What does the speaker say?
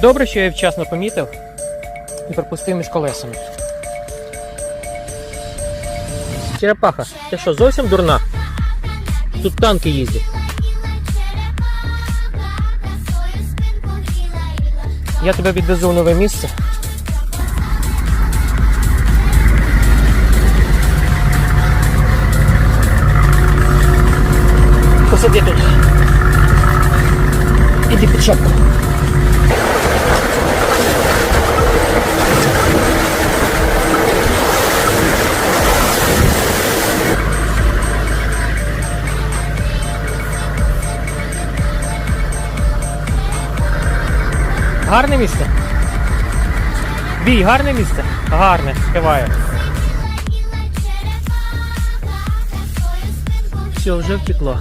Добре, що я вчасно помітив і пропустив між колесами. Черепаха, ти що, зовсім дурна? Тут танки їздять. Я тебе відвезу в нове місце. Посиди тут. Іди під шапку. Гарне місце? Бій, гарне місце? Гарне, співає. Все, вже втекло.